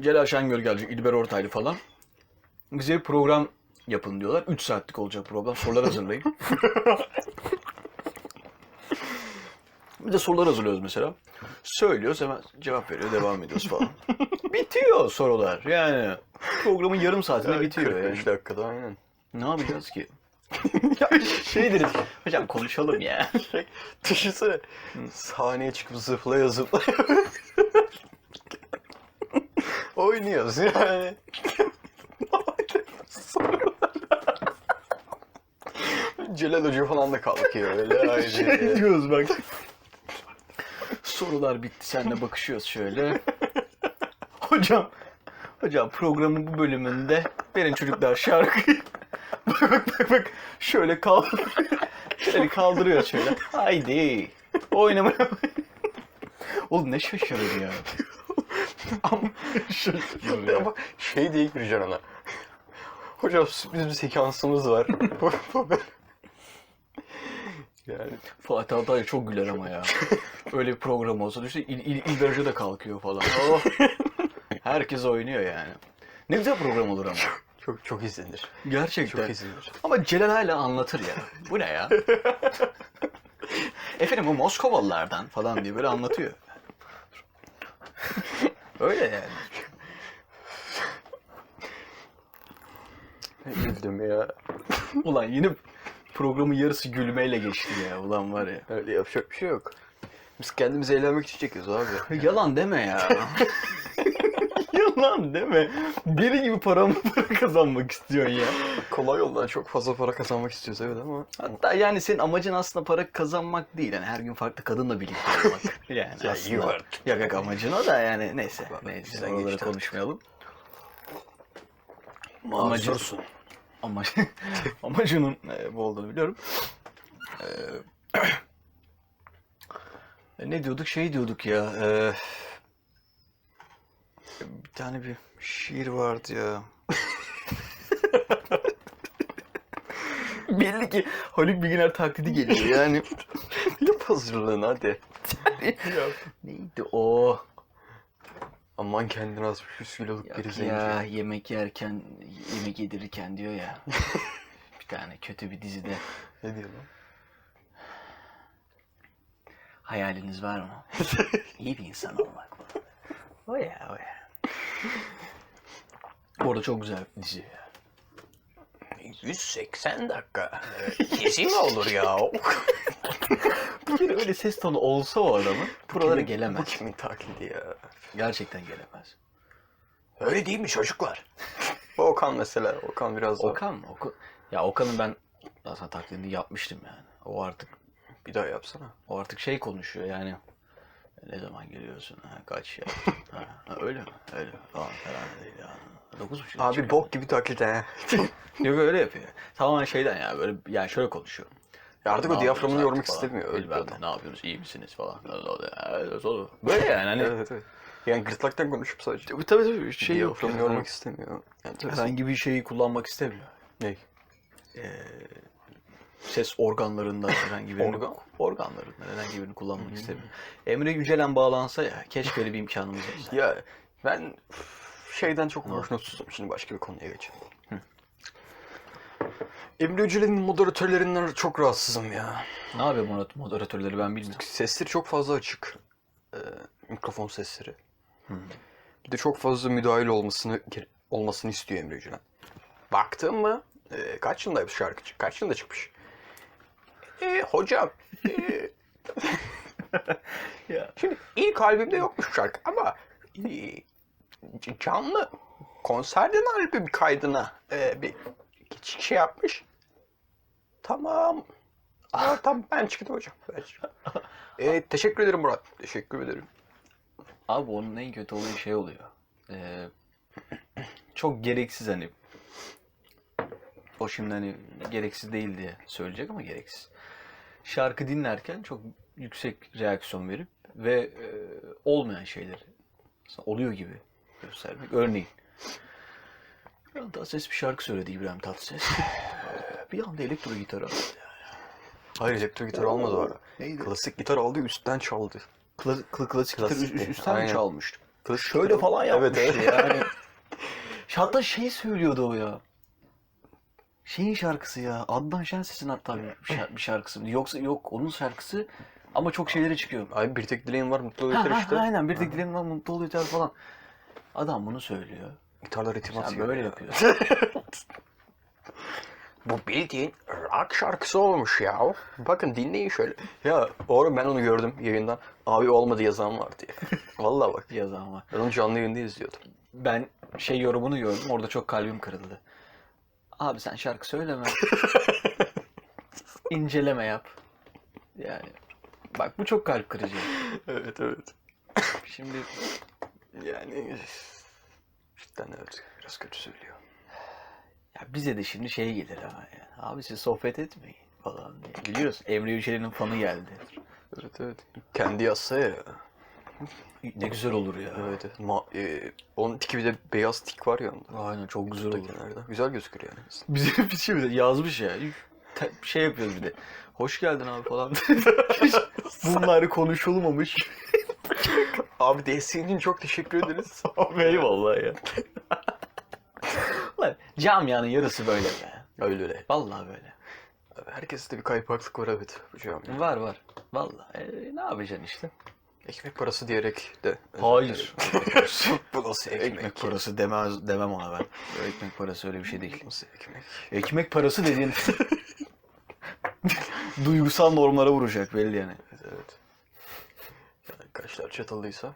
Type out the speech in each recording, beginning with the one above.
Celal Şengör gelecek, İlber Ortaylı falan. Bize bir program yapın diyorlar. 3 saatlik olacak program. Sorular hazırlayın. bir de sorular hazırlıyoruz mesela. Söylüyoruz hemen cevap veriyor, devam ediyoruz falan. bitiyor sorular. Yani programın yarım saatinde bitiyor yani. 45 dakikada aynen. Ne yapacağız ki? şey deriz. Hocam konuşalım ya. Düşünsene. Sahneye çıkıp zıplaya zıplaya. Oynuyoruz yani. Celal Hoca falan da kalkıyor öyle. Haydi. şey diyoruz bak. Sorular bitti. Seninle bakışıyoruz şöyle. Hocam, hocam programın bu bölümünde benim çocuklar şarkı bak bak bak bak şöyle kal şöyle kaldırıyor şöyle. Haydi. Oynamaya. Oğlum ne şaşırır ya. Ama, ya. ama şey diye gireceksin ona. Hocam sürpriz bir sekansımız var. yani Fatih Altaylı çok güler ama ya. Öyle bir program olsa düşün İl, İl, İlber Hoca da kalkıyor falan. Oh. Herkes oynuyor yani. Ne güzel program olur ama. çok çok izlenir. Gerçekten. Çok izlenir. Ama Celal hala anlatır ya. Bu ne ya? Efendim o Moskovalılardan falan diye böyle anlatıyor. Öyle yani. Güldüm ya. Ulan yine programın yarısı gülmeyle geçti ya. Ulan var ya. Öyle yapacak bir şey yok. Biz kendimizi eğlenmek için çekiyoruz abi. Yalan deme ya. Yalan deme. Deli gibi para mı para kazanmak istiyorsun ya. Kolay yoldan çok fazla para kazanmak istiyoruz evet ama Hatta yani senin amacın aslında para kazanmak değil. Yani her gün farklı kadınla birlikte olmak. Yani Ya aslında. Yok yok amacın o da yani neyse. Bak, Neyse oraları geçti konuşmayalım. mazursun. Amaç, amacının e, bu olduğunu biliyorum. Ee, ne diyorduk? Şey diyorduk ya. e, bir tane bir şiir vardı ya. Belli ki Haluk Bilginer taklidi geliyor yani. Yap hazırlığını hadi. Neydi o? Aman kendine az 100 kiloluk biri zenci. ya yemek yerken, yemek yedirirken diyor ya. bir tane kötü bir dizide. Ne diyor lan? Hayaliniz var mı? İyi bir insan olmak mı? O ya o ya. Bu arada çok güzel bir dizi ya. 180 dakika. Dizi mi olur ya? Bir kere öyle ses tonu olsa o adamın buralara Bu gelemez. kimin taklidi ya? Gerçekten gelemez. Öyle değil mi çocuklar? Okan mesela. Okan biraz daha. Okan mı? Oku... Ya Okan'ın ben zaten taklidini yapmıştım yani. O artık Bir daha yapsana. o artık şey konuşuyor yani. Ne zaman geliyorsun? Ha, kaç ya? Ha, öyle mi? Öyle mi? Tamam falan değil ya. Dokuz buçuk. Abi bok gibi taklit he. Yok öyle yapıyor. Tamamen şeyden ya böyle yani şöyle konuşuyor. Ya artık Ne o diyaframını yormak falan. istemiyor. Öyle Bilmem ne, ne yapıyorsunuz iyi misiniz falan. Böyle yani hani. Evet evet. Yani gırtlaktan konuşup sadece. Tabii tabii tabii şey yok. Diyaframını yormak istemiyor. Yani Herhangi bir şeyi kullanmak istemiyor. Ne? Ses organlarından herhangi birini, Organ? organlarından herhangi birini kullanmak istemiyor. Emre Yücelen bağlansa ya keşke öyle bir imkanımız olsa. Ya ben şeyden çok hoşnutsuzum. Şimdi başka bir konuya geçelim. Emre Öcülen'in moderatörlerinden çok rahatsızım ya. ne yapıyor mod- moderatörleri ben bilmiyorum. Sesleri çok fazla açık. Ee, mikrofon sesleri. Bir de çok fazla müdahil olmasını olmasını istiyor Emre Öcülen. Baktın mı? Ee, kaç yılında şarkıcı? Kaç yılında çıkmış? Ee, hocam. ee, Ya. Şimdi ilk albümde yokmuş şarkı ama e, canlı konserden albüm kaydına e, bir geçiş şey yapmış. Tamam. Aa, tamam ben çıktım hocam. Ben çıktım. E, teşekkür ederim Murat. Teşekkür ederim. Abi onun en kötü olayı şey oluyor. Ee, çok gereksiz hani. O şimdi hani gereksiz değil diye söyleyecek ama gereksiz. Şarkı dinlerken çok yüksek reaksiyon verip ve e, olmayan şeyleri oluyor gibi göstermek. Örneğin İbrahim Tatlıses bir şarkı söyledi İbrahim Tatlıses. Bir anda elektro gitar aldı. Hayır elektro gitar almadı o ara. Neydi? Klasik gitar aldı üstten çaldı. Kla- kla- klasik gitar Klasik üst- üstten aynen. çalmıştı. Şöyle falan yapmış Evet, evet. yani. Hatta şey söylüyordu o ya. Şeyin şarkısı ya. Adnan Şenses'in hatta bir, şar- bir şarkısı. Yoksa yok onun şarkısı ama çok şeyleri çıkıyor. Ay bir tek dileğim var mutlu Ha, yeter ha, işte. aynen bir tek dileğim var mutlu ol yeter falan. Adam bunu söylüyor. Gitarla ritim atıyor. böyle ya. yapıyorsun. Bu bildiğin rock şarkısı olmuş ya. Bakın dinleyin şöyle. Ya oğlum ben onu gördüm yayından. Abi olmadı yazan var diye. Vallahi bak. Yazan var. Ben onu canlı yayında izliyordum. Ben şey yorumunu gördüm. Orada çok kalbim kırıldı. Abi sen şarkı söyleme. İnceleme yap. Yani bak bu çok kalp kırıcı. evet evet. Şimdi Yani cidden evet biraz kötü söylüyor. ya bize de şimdi şey gelir ama yani. Abi siz sohbet etmeyin falan diye. Biliyorsun Emre Yücel'in fanı geldi. Evet evet. Kendi yazsa ya. Ne güzel olur ya. Evet. Ma- e, onun tiki bir de beyaz tik var ya onda. Aynen çok güzel olur. kenarda. Güzel gözükür yani. Bize bir şey bir de yazmış ya. Te- Şey yapıyoruz bir de. Hoş geldin abi falan. Bunlar konuşulmamış. Abi desteğin için çok teşekkür ederiz. Abi eyvallah ya. Lan camianın yarısı böyle be. öyle öyle. Vallahi böyle. Herkeste bir kaypaklık var evet. Hocam ya. Var var. Vallahi. E, ne yapacaksın işte? Ekmek parası diyerek de. Hayır. Bu nasıl ekmek? ekmek parası demez, demem ona ben. Ekmek parası öyle bir şey değil. Nasıl ekmek? Ekmek parası dediğin duygusal normlara vuracak belli yani. Evet evet. Yani kaşlar çatallıysa.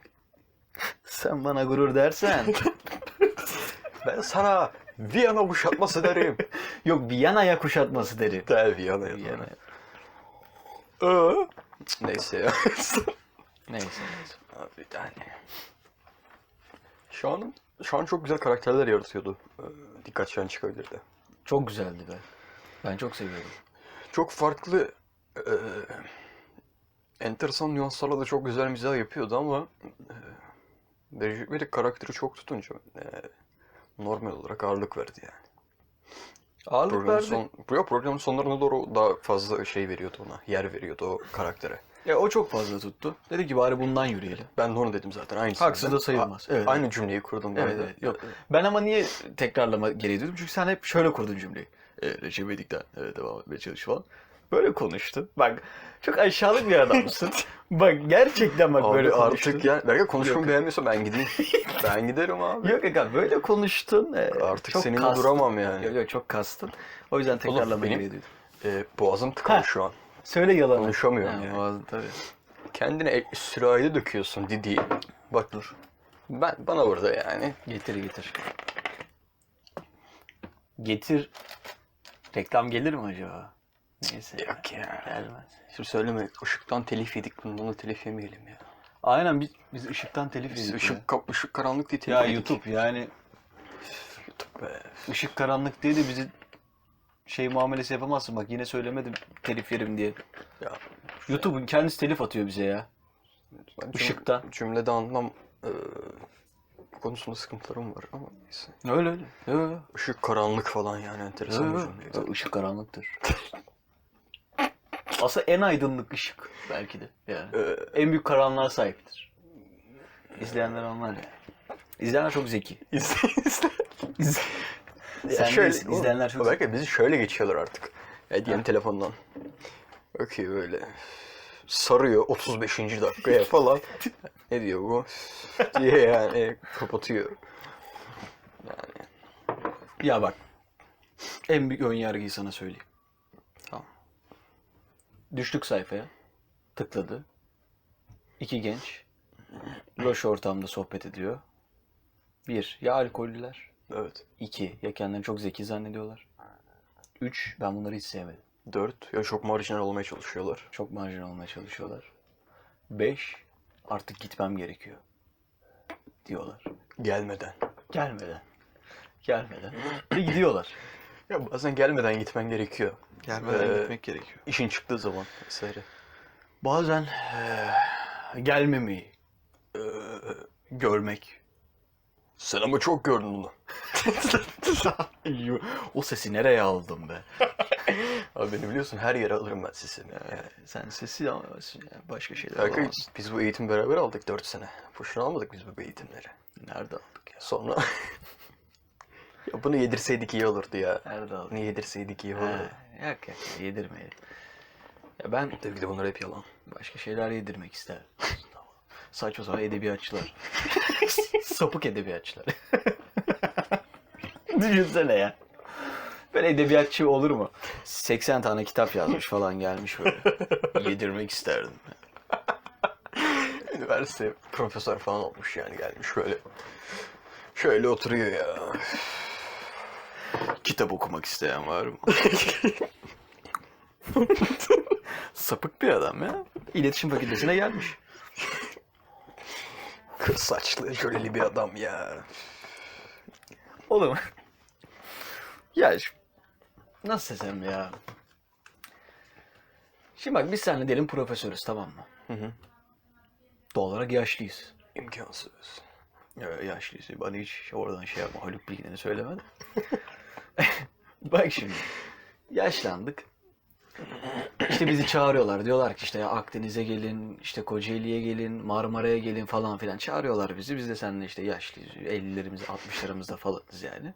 Sen bana gurur dersen. Ben sana Viyana kuşatması derim. Yok Viyana'ya kuşatması derim. Der Viyana ya. Viyana. Ee? Neyse ya. Neyse neyse. Abi yani. Şu an, şu an çok güzel karakterler yaratıyordu. Ee, dikkat çeken çıkabilirdi. Çok güzeldi be. Ben çok seviyorum. Çok farklı e, enteresan nüanslarla da çok güzel mizah yapıyordu ama e, Recep İvedik karakteri çok tutunca e, normal olarak ağırlık verdi yani. Ağırlık Programın, verdi. son, yok, programın sonlarına doğru daha fazla şey veriyordu ona, yer veriyordu o karaktere. Ya o çok fazla tuttu. Dedi ki bari bundan yürüyelim. Ben de onu dedim zaten aynısını. Haksız da sayılmaz. Evet. Aynı cümleyi kurdum ben Evet, evet. Yok. Ben ama niye tekrarlama gereği duydum? Çünkü sen hep şöyle kurdun cümleyi. E, Recep İvedik'ten evet, devam etmeye çalış falan. Böyle konuştun. Bak çok aşağılık bir adamsın. bak gerçekten bak Abi böyle konuştun. artık ya, belki konuşmamı beğenmiyorsa ben gideyim. ben giderim abi. Yok Eka böyle konuştun. e, Artık çok seninle kastın. duramam yani. Yok yok çok kastın. O yüzden tekrarlama gereği duydum. Ee, boğazım tıkalı Ha. şu an. Söyle yalanı. Konuşamıyorum yani. boğazın tabii. Kendine el- sürahide döküyorsun Didi. Bak dur. Ben bana burada yani. Getir getir. Getir. Reklam gelir mi acaba? Neyse. Yok ya. Gelmez. Şimdi söyleme. Işıktan telif yedik. Bundan da telif yemeyelim ya. Aynen biz, biz ışıktan telif Biz yedik. ışık, kap- ışık karanlık diye telif ya. ya yedik. YouTube yani YouTube be. ışık karanlık diye de bizi şey muamelesi yapamazsın bak yine söylemedim telif yerim diye. Ya, YouTube'un kendisi telif atıyor bize ya. ben Işıkta. Cümlede anlam e, konusunda sıkıntılarım var ama neyse. Öyle öyle. Öyle. Işık karanlık falan yani enteresan bir Öyle. cümleydi. Işık karanlıktır. Aslında en aydınlık ışık belki de yani. Ee, En büyük karanlığa sahiptir. İzleyenler anlar ya. İzleyenler çok zeki. izle- izle. Sen şöyle, değilsin, izleyenler çok Belki bizi şöyle geçiyorlar artık. Ya diyelim telefondan. Bakıyor böyle. Sarıyor 35. dakikaya falan. ne diyor bu? diye yani kapatıyor. Yani Ya bak. En büyük ön yargıyı sana söyleyeyim. Tamam. Düştük sayfaya. Tıkladı. İki genç. Loş ortamda sohbet ediyor. Bir, ya alkollüler. Evet. İki, ya kendilerini çok zeki zannediyorlar. Üç, ben bunları hiç sevmedim. 4 ya çok marjinal olmaya çalışıyorlar. Çok marjinal olmaya çalışıyorlar. Beş, artık gitmem gerekiyor. Diyorlar. Gelmeden. Gelmeden. Gelmeden. Ve gidiyorlar. Ya bazen gelmeden gitmen gerekiyor. Gelmeden Ee, gitmek gerekiyor. İşin çıktığı zaman vesaire. Bazen eee, gelmemeyi eee, görmek. Sen ama çok gördün bunu. o sesi nereye aldın be? Abi beni biliyorsun her yere alırım ben sesimi. Yani sen sesi alamazsın ya. Başka şeyler Kanka alamazsın. biz bu eğitim beraber aldık 4 sene. Boşuna almadık biz bu eğitimleri. Nerede aldık ya? Sonra ya bunu yedirseydik iyi olurdu ya. Nerede aldık? Bunu yedirseydik iyi Ha, olurdu. yok yok yedirmeyelim. Ya ben Tabii ki de bunlar hep yalan. başka şeyler yedirmek isterim. Saçma sapan edebiyatçılar. Sapık edebiyatçılar. Düşünsene ya. Böyle edebiyatçı olur mu? 80 tane kitap yazmış falan gelmiş böyle. Yedirmek isterdim. Üniversite profesör falan olmuş yani gelmiş şöyle. Şöyle oturuyor ya. Kitap okumak isteyen var mı? Sapık bir adam ya. İletişim fakültesine gelmiş. Kır saçlı, jöleli bir adam ya. Oğlum. ya nasıl desem ya? Şimdi bak biz seninle diyelim profesörüz tamam mı? Hı hı. Doğal olarak yaşlıyız. İmkansız. Ya, yaşlıyız. Bana hiç oradan şey yapma. Haluk Bilginer'i söyleme de. bak şimdi. Yaşlandık. İşte bizi çağırıyorlar. Diyorlar ki işte Akdeniz'e gelin, işte Kocaeli'ye gelin, Marmara'ya gelin falan filan. Çağırıyorlar bizi. Biz de seninle işte yaşlıyız. 50'lerimizde, 60'larımızda falanız yani.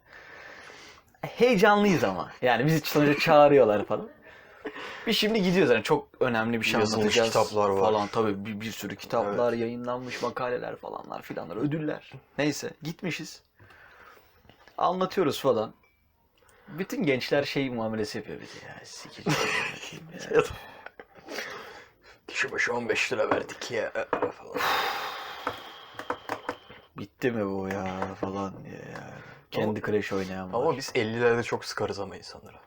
Heyecanlıyız ama. Yani bizi sonuçta çağırıyorlar falan. Biz şimdi gidiyoruz yani çok önemli bir şey Yazılmış anlatacağız kitaplar var. falan tabii bir, bir sürü kitaplar yayınlanmış makaleler falanlar filanlar ödüller neyse gitmişiz anlatıyoruz falan bütün gençler şey muamelesi yapıyor bize ya sikeceğim ya. Kişi başı 15 lira verdik ya falan. bitti mi bu ya falan diye ya. Kendi Crash oynayan var. Ama biz 50'lerde çok sıkarız ama insanlara.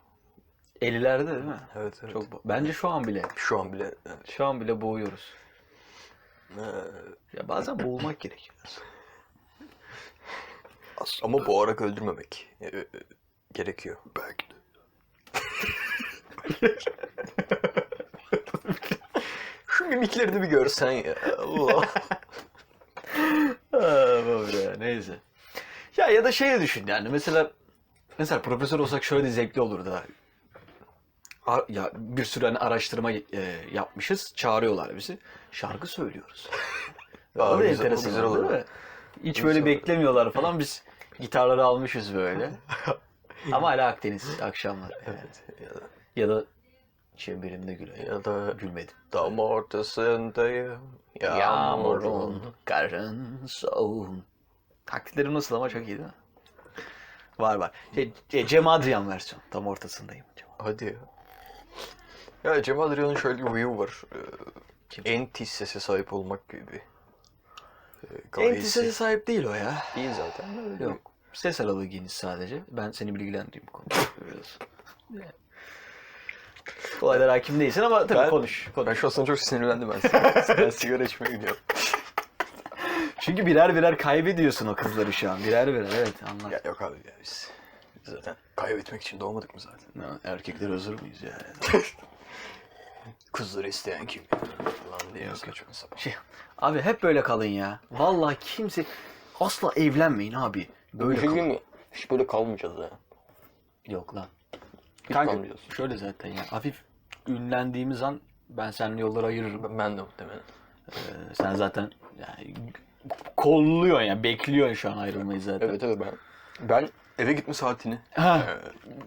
50'lerde değil mi? Evet evet. Çok, bence şu an bile. Şu an bile. evet. Şu an bile boğuyoruz. Ee, Ya bazen boğulmak gerekiyor. as- Ama boğarak öldürmemek gerekiyor. Belki de. Şu mimiklerini bir görsen ya. Allah. Aa, ya, neyse. Ya ya da şey düşün yani mesela mesela profesör olsak şöyle de zevkli olurdu ha. Ar- ya bir sürü hani araştırma e, yapmışız. Çağırıyorlar bizi. Şarkı söylüyoruz. Aa, da güzel- enteresan güzel olur olur. değil mi? Hiç böyle beklemiyorlar falan. Biz gitarları almışız böyle. Ama hala Akdeniz akşamları. yani. evet. Ya da, Ya da çemberimde güle. ya da Gülmedim. dam ortasındayım. Yağmurun. Yağmurun, karın, soğuğun. Taklitlerim nasıl ama çok iyi değil mi? Var var. Şey, şey, Cem Adrian versiyon. Tam ortasındayım. Cem. Hadi ya. Ya Cem Adrian'ın şöyle bir huyu var. Ee, Kim? en tiz sese sahip olmak gibi bir e, En gayesi. sese sahip değil o ya. Değil zaten. Öyle. Yok. Ses aralığı geniş sadece. Ben seni bilgilendireyim bu konuda. Biliyorsun. Olaylar hakim değilsin ama tabii Ben- konuş. konuş. Ben şu an sana çok sinirlendim ben. ben sigara içmeye gidiyorum. Çünkü birer birer kaybediyorsun o kızları şu an. Birer birer evet anlat. Ya yok abi ya biz biz zaten kaybetmek için doğmadık mı zaten? Ya, Erkekler hazır mıyız yani? Kızları isteyen kim? Falan diye Yok, saçma sapan. Şey, abi hep böyle kalın ya. Vallahi kimse asla evlenmeyin abi. Böyle kalın. mi? Hiç böyle kalmayacağız ya. Yok lan. Hiç Kanka kalmayacağız. şöyle zaten ya. Hafif ünlendiğimiz an ben seninle yolları ayırırım. Ben, ben de muhtemelen. Ee, sen zaten yani kolluyorsun ya. Bekliyorsun şu an ayrılmayı zaten. Evet evet ben. Ben eve gitme saatini. Ha,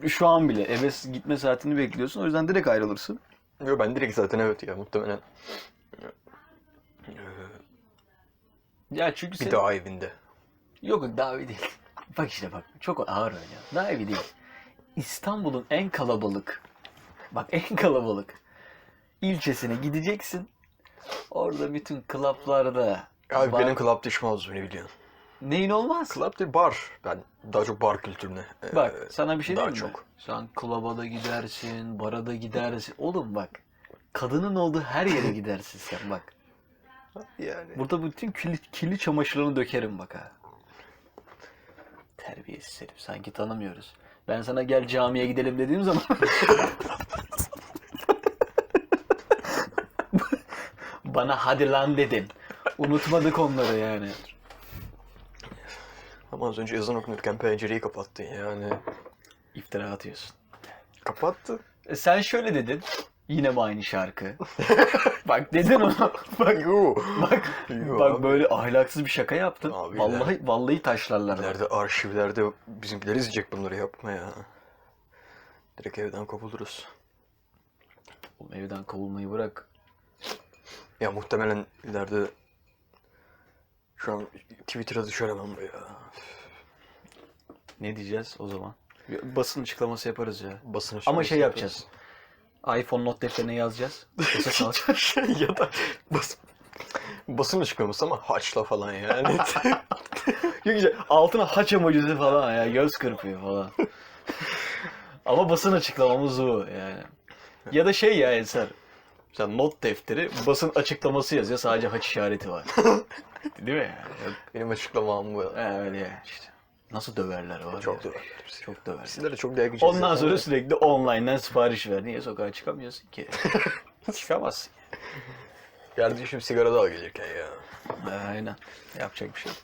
Ee, şu an bile eve gitme saatini bekliyorsun. O yüzden direkt ayrılırsın. Yo ben direkt zaten evet ya muhtemelen. Ya çünkü bir senin- daha evinde. Yok daha iyi değil. Bak işte bak çok ağır oynuyor. Daha iyi değil. İstanbul'un en kalabalık bak en kalabalık ilçesine gideceksin. Orada bütün klaplarda Abi bar- benim club olmaz beni biliyorsun. neyin olmaz? Club değil bar. Ben daha çok bar kültürüne. e, Bak sana bir şey daha diyeyim mi? çok. Sen klaba da gidersin, bara da gidersin. Oğlum bak kadının olduğu her yere gidersin sen bak. Yani. Burada bütün kirli, kirli çamaşırlarını dökerim bak ha. Terbiyesiz herif. Sanki tanımıyoruz. Ben sana gel camiye gidelim dediğim zaman... Bana hadi lan dedin. Unutmadık onları yani. Ama az önce ezan okunurken pencereyi kapattın yani. İftira atıyorsun. Kapattı. E sen şöyle dedin. Yine mi aynı şarkı? bak dedin onu. Bak yo. Bak, Yo bak böyle ahlaksız bir şaka yaptın. Abi vallahi vallahi taşlarlar. İleride arşivlerde bizimkiler izleyecek bunları yapma ya. Direkt evden kovuluruz. Oğlum evden kovulmayı bırak. Ya muhtemelen ileride şu an Twitter'a düşer hemen bu ya. Ne diyeceğiz o zaman? Basın açıklaması yaparız ya. Basın Ama açıklaması şey yaparız. iPhone not defterine yazacağız. Ya da bas, basın açıklaması ama haçla falan yani. Yok işte altına haç emojisi falan ya göz kırpıyor falan. Ama basın açıklamamız bu yani. Ya da şey ya Eser. Mesela not defteri basın açıklaması yazıyor sadece haç işareti var. Değil mi yani? Benim açıklamam bu. he, öyle yani işte. Nasıl döverler var Çok ya. döverler bizi. Çok döverler. Sizlere çok değer gücü. Ondan sonra sürekli online'dan sipariş ver. Niye sokağa çıkamıyorsun ki? Çıkamazsın. Kardeşim sigara da al gelirken ya. Aynen. Yapacak bir şey yok.